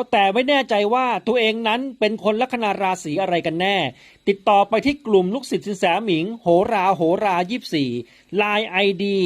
แล้วแต่ไม่แน่ใจว่าตัวเองนั้นเป็นคนลัคนาราศีอะไรกันแน่ ติดต่อไปที่กลุ่มลูกศิษย์สินแสหมิง โหราโหรายี่สี่ไลน์ไอดี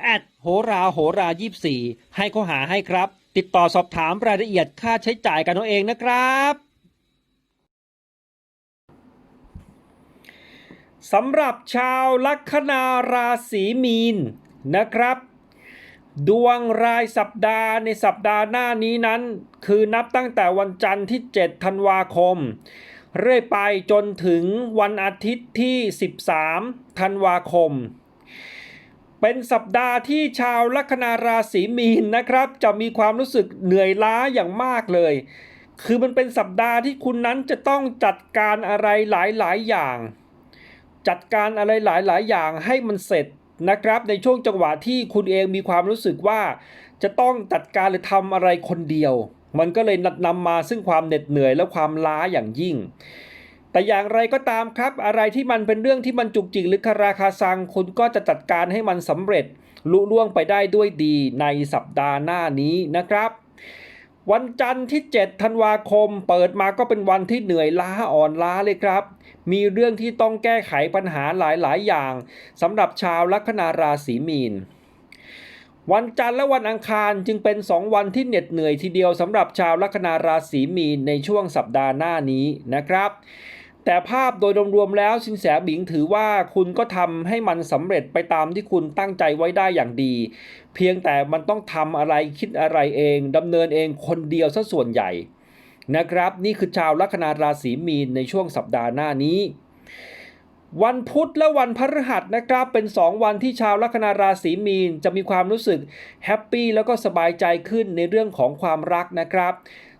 แอดโหราโหรายี่สี่ให้เขาหาให้ครับ ติดต่อสอบถามรายละเอียดค่าใช้จ่ายกันเอาเองนะครับสำหรับชาวลัคนาราศีมีนนะครับ ดวงรายสัปดาห์ในสัปดาห์หน้านี้นั้น คือนับตั้งแต่วันจันทร์ที่ 7 ธันวาคม เรื่อยไปจนถึงวันอาทิตย์ที่ 13 ธันวาคม เป็นสัปดาห์ที่ชาวลัคนาราศีมีนนะครับ จะมีความรู้สึกเหนื่อยล้าอย่างมากเลย คือมันเป็นสัปดาห์ที่คุณนั้นจะต้องจัดการอะไรหลายๆ อย่าง จัดการอะไรหลายๆ อย่างให้มันเสร็จ นะครับ ในช่วงจังหวะที่คุณเองมีความรู้สึกว่า จะต้องจัดการหรือทำอะไรคนเดียว มันก็เลยนำมาซึ่งความเหน็ดเหนื่อยและความล้าอย่างยิ่ง แต่อย่างไรก็ตามครับ อะไรที่มันเป็นเรื่องที่มันจุกจิกหรือคาราคาซัง คุณก็จะจัดการให้มันสำเร็จลุล่วงไปได้ด้วยดีในสัปดาห์หน้านี้นะครับ วันจันทร์ที่ 7 ธันวาคม เปิดมาก็เป็นวันที่เหนื่อยล้าอ่อนล้าเลยครับ มีเรื่องที่ต้องแก้ไขปัญหาหลายๆ อย่างสำหรับชาวลัคนาราศีมีน วันจันทร์และวันอังคารจึงเป็น 2 วันที่เหน็ดเหนื่อยทีเดียวสำหรับชาวลัคนาราศีมีนในช่วงสัปดาห์หน้านี้นะครับ แต่ภาพโดยรวมๆแล้วสินแสบิงถือว่าคุณก็ทำให้มันสำเร็จไปตามที่คุณตั้งใจไว้ได้อย่างดี เพียงแต่มันต้องทำอะไรคิดอะไรเองดำเนินเองคนเดียวซะส่วนใหญ่นะครับ นี่คือชาวลัคนาราศีมีนในช่วงสัปดาห์หน้านี้ วันพุธและวันพฤหัสนะครับ เป็น 2 วันที่ชาวลัคนาราศีมีนจะมีความรู้สึกแฮปปี้แล้วก็สบายใจขึ้นในเรื่องของความรักนะครับ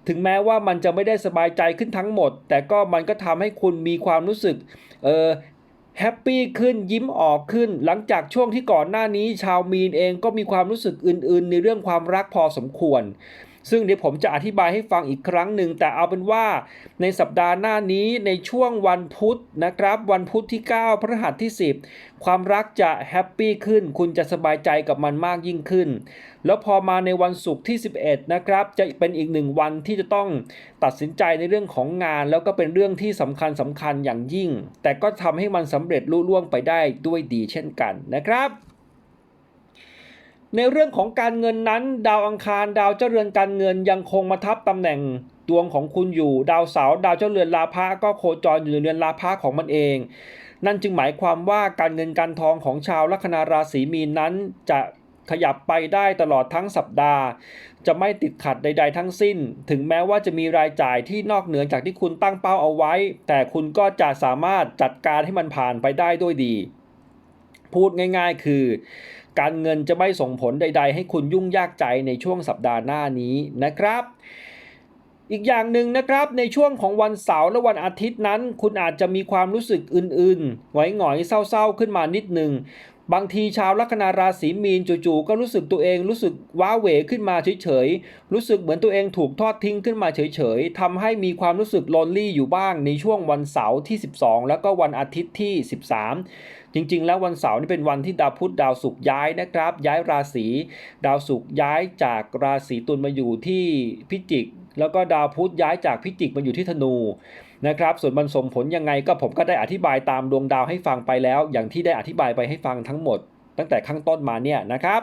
ถึงแม้ว่ามันจะไม่ได้สบายใจขึ้นทั้งหมด แต่ก็มันก็ทำให้คุณมีความรู้สึกเออแฮปปี้ขึ้นยิ้มออกขึ้น หลังจากช่วงที่ก่อนหน้านี้ชาวมีนเองก็มีความรู้สึกอื่น ๆ ในเรื่องความรักพอสมควร ซึ่งเดี๋ยวผมจะอธิบายให้ฟังอีกครั้งหนึ่ง แต่เอาเป็นว่าในสัปดาห์หน้านี้ในช่วงวันพุธนะครับ วันพุธที่ 9 พฤหัสที่ 10 ความรักจะแฮปปี้ขึ้น คุณจะสบายใจกับมันมากยิ่งขึ้น แล้วพอมาในวันศุกร์ที่ 11 นะครับ จะเป็นอีกหนึ่งวันที่จะต้องตัดสินใจในเรื่องของงาน แล้วก็เป็นเรื่องที่สำคัญสำคัญอย่างยิ่ง แต่ก็ทำให้มันสำเร็จลุล่วงไปได้ด้วยดีเช่นกันนะครับ ในเรื่องของการเงินนั้น ดาวอังคารดาวเจ้าเรือนการเงินยังคงมาทับตำแหน่งดวงของคุณอยู่ ดาวเสาร์ดาวเจ้าเรือนลาภะก็โคจรอยู่ในเรือนลาภะของมันเอง นั่นจึงหมายความว่าการเงินการทองของชาวลัคนาราศีมีนนั้นจะขยับไปได้ตลอดทั้งสัปดาห์ จะไม่ติดขัดใด ๆ ทั้งสิ้น ถึงแม้ว่าจะมีรายจ่ายที่นอกเหนือจากที่คุณตั้งเป้าเอาไว้ แต่คุณก็จะสามารถจัดการให้มันผ่านไปได้ด้วยดี พูดง่าย ๆ คือ การเงินจะไม่ส่งผลใด ๆ ให้คุณยุ่งยากใจในช่วงสัปดาห์หน้านี้นะครับ อีกอย่างหนึ่งนะครับในช่วงของวันเสาร์และวันอาทิตย์นั้น คุณอาจจะมีความรู้สึกอื่นๆหงอยๆเศร้าๆขึ้นมานิดหนึ่ง บางทีชาวลัคนาราศีมีนจู่ๆก็รู้สึกตัวเองรู้สึกว้าเหวขึ้นมาเฉยๆ รู้สึกเหมือนตัวเองถูกทอดทิ้งขึ้นมาเฉยๆทำให้มีความรู้สึกลอนลี่อยู่บ้างในช่วงวันเสาร์ที่ 12 แล้วก็วันอาทิตย์ที่ 13 จริงๆ แล้ววันเสาร์นี่เป็นวันที่ดาวพุธดาวศุกร์ย้ายนะครับ ย้ายราศีดาวศุกร์ย้ายจากราศีตุลมาอยู่ที่พิจิก แล้วก็ดาวพุธย้ายจากพิจิกมาอยู่ที่ธนู นะครับ ส่วนมันส่งผลยังไงก็ผมก็ได้อธิบายตามดวงดาวให้ฟังไปแล้ว อย่างที่ได้อธิบายไปให้ฟังทั้งหมด ตั้งแต่ข้างต้นมาเนี่ยนะครับ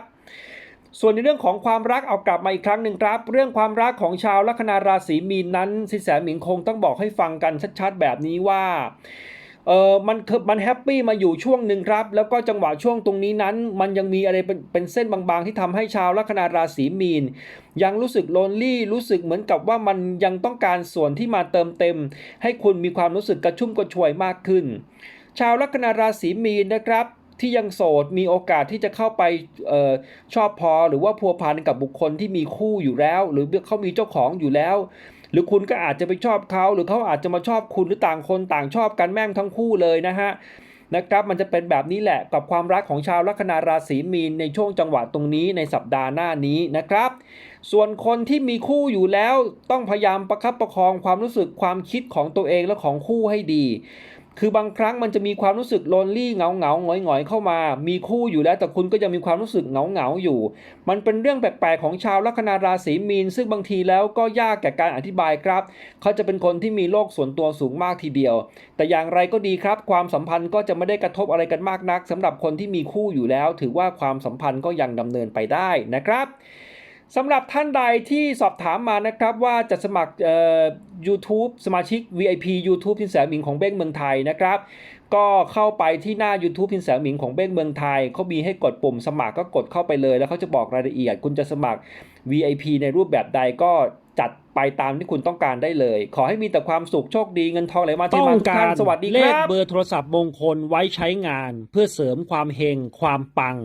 ส่วนในเรื่องของความรักเอากลับมาอีกครั้งหนึ่งครับ เรื่องความรักของชาวลัคนาราศีมีนนั้น สินแสหมิงคงต้องบอกให้ฟังกันชัดๆ แบบนี้ว่า เออมันมันแฮปปี้มาอยู่ช่วงหนึ่งครับ แล้วก็จังหวะช่วงตรงนี้นั้น มันยังมีอะไรเป็นเป็นเส้นบางๆ ที่ทำให้ชาวลัคนาราศีมีน ยังรู้สึกโลนลี่รู้สึกเหมือนกับว่ามันยังต้องการส่วนที่มาเติมเต็ม ให้คุณมีความรู้สึกกระชุ่มกระชวยมากขึ้น ชาวลัคนาราศีมีนนะครับที่ยังโสดมีโอกาสที่จะเข้าไปออชอบพอหรือว่าพัวพันกับบุคคลที่มีคู่อยู่แล้ว หรือเขามีเจ้าของอยู่แล้ว หรือคุณก็อาจจะไปชอบเขาหรือเขาอาจจะมาชอบคุณหรือต่างคนต่างชอบกันแม่งทั้งคู่เลยนะฮะนะครับมันจะเป็นแบบนี้แหละกับความรักของชาวลัคนาราศีมีนในช่วงจังหวะตรงนี้ในสัปดาห์หน้านี้นะครับ ส่วนคนที่มีคู่อยู่แล้วต้องพยายามประคับประคองความรู้สึกความคิดของตัวเองและของคู่ให้ดี คือบางครั้งมันจะมีความรู้สึกโลนลี่เหงาเหงาหงอยหงอยๆเข้ามา มีคู่อยู่แล้วแต่คุณก็ยังมีความรู้สึกเหงาเหงาๆอยู่ มันเป็นเรื่องแปลกๆของชาวลัคนาราศีมีน ซึ่งบางทีแล้วก็ยากแก่การอธิบายครับ เขาจะเป็นคนที่มีโลกส่วนตัวสูงมากทีเดียว แต่อย่างไรก็ดีครับ ความสัมพันธ์ก็จะไม่ได้กระทบอะไรกันมากนักสำหรับคนที่มีคู่อยู่แล้ว ถือว่าความสัมพันธ์ก็ยังดำเนินไปได้นะครับ สำหรับท่านใดที่สอบถามมานะครับว่าจะสมัครเอ่อ YouTube สมาชิก VIP YouTube สินแสมิงของเบ้งเมืองไทยนะครับ ก็เข้าไปที่หน้า YouTube พินแสหมิงของเบ้งเมืองไทยเขามีให้กดปุ่มสมัครก็กดเข้าไปเลย แล้วเขาจะบอกรายละเอียด คุณจะสมัคร VIP ในรูปแบบใดก็จัดไปตามที่คุณต้องการได้เลย ขอให้มีแต่ความสุขโชคดีเงินทองไหลมาเทต้อมางทุกกาท่านรสวัสดีเลคขรับเบอร์โทรศัพท์มงคลไว้ใช้งาน เพื่อเสริมความเฮงความปัง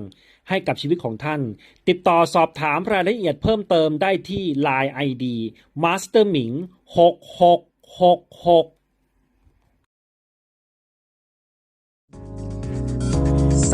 ให้กับชีวิตของท่าน ติดต่อสอบถามรายละเอียดเพิ่มเติมได้ที่ Line ID Master Ming 6666ส